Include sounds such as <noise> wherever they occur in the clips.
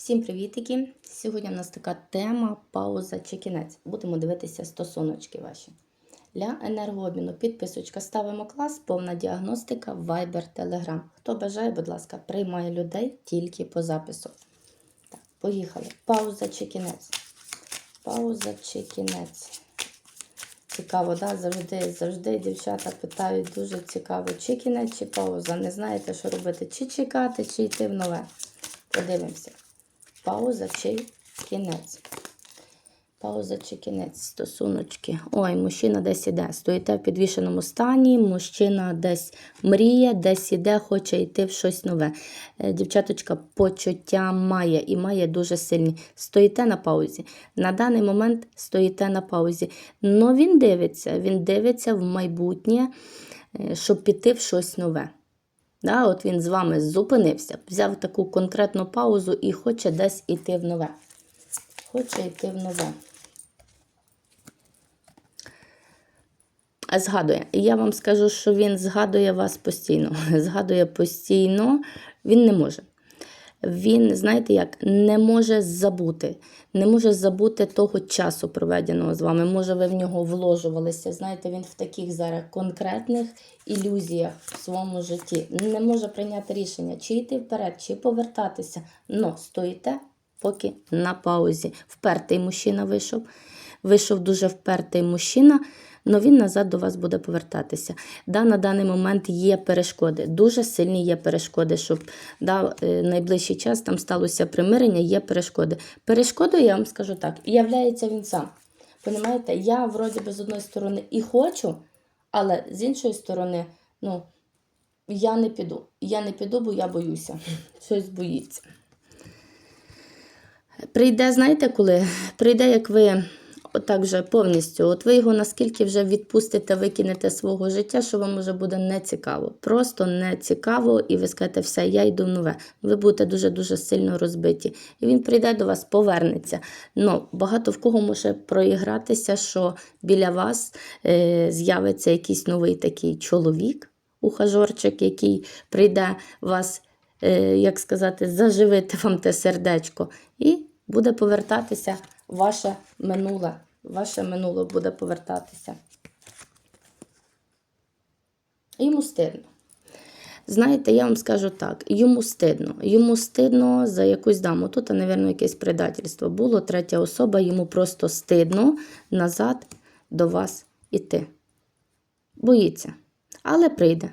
Всім привітики! Сьогодні в нас така тема пауза чи кінець. Будемо дивитися стосуночки ваші. Для енергообміну підписочка ставимо клас, повна діагностика, Viber, Telegram. Хто бажає, будь ласка, приймає людей тільки по запису. Так, поїхали. Пауза чи кінець. Пауза чи кінець. Цікаво, да? завжди, завжди дівчата питають дуже цікаво, чи кінець, чи пауза. Не знаєте, що робити, чи чекати, чи йти в нове. Подивимося. Пауза чи кінець. Пауза чи кінець, стосуночки. Ой, мужчина десь іде. Стоїте в підвішеному стані, мужчина десь мріє, десь іде, хоче йти в щось нове. Е, Дівчаточка почуття має і має дуже сильні. Стоїте на паузі. На даний момент стоїте на паузі. Но він дивиться, він дивиться в майбутнє, е, щоб піти в щось нове. Да, от він з вами зупинився, взяв таку конкретну паузу і хоче десь йти в нове. Хоче йти в нове. Згадує. І я вам скажу, що він згадує вас постійно. <laughs> Згадує постійно, він не може. Він, знаєте як, не може забути. Не може забути того часу, проведеного з вами. Може, ви в нього вложувалися. Знаєте, він в таких зараз конкретних ілюзіях в своєму житті. Не може прийняти рішення, чи йти вперед, чи повертатися. Но стоїте поки на паузі. Впертий мужчина вийшов. Вийшов дуже впертий мужчина, але він назад до вас буде повертатися. Да, на даний момент є перешкоди. Дуже сильні є перешкоди, щоб да, е, найближчий час там сталося примирення, є перешкоди. Перешкодою, я вам скажу так, являється він сам. Понімаєте, я вроді би з одної сторони і хочу, але з іншої сторони, ну, я не піду. Я не піду, бо я боюся. Щось боїться. Прийде, знаєте коли? Прийде, як ви отак вже повністю. От ви його наскільки вже відпустите, викинете свого життя, що вам вже буде не цікаво. Просто не цікаво, і ви скажете, все, я йду нове. Ви будете дуже-дуже сильно розбиті. І він прийде до вас, повернеться. Ну, багато в кого може проігратися, що біля вас е, з'явиться якийсь новий такий чоловік, ухажорчик, який прийде вас, е, як сказати, заживити вам те сердечко. І буде повертатися ваше минуле. Ваше минуле буде повертатися. Йому стидно. Знаєте, я вам скажу так: йому стидно. Йому стидно за якусь даму. Тут, мабуть, якесь предательство було. Третя особа, йому просто стидно назад до вас іти. Боїться. Але прийде.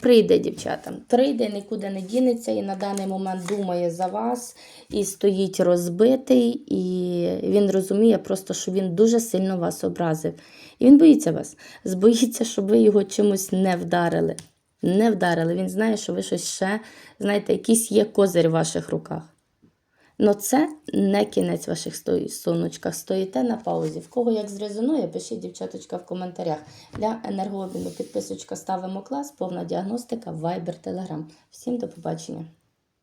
Прийде, дівчата, прийде, нікуди не дінеться і на даний момент думає за вас, і стоїть розбитий, і він розуміє просто, що він дуже сильно вас образив. І він боїться вас. Збоїться, щоб ви його чимось не вдарили. Не вдарили. Він знає, що ви щось ще, знаєте, якийсь є козир в ваших руках. Но це не кінець ваших стосуночках. Стоїте на паузі. В кого як зрезонує, пишіть, дівчаточка, в коментарях. Для енергообміну підписочка ставимо клас, повна діагностика, вайбер, телеграм. Всім до побачення.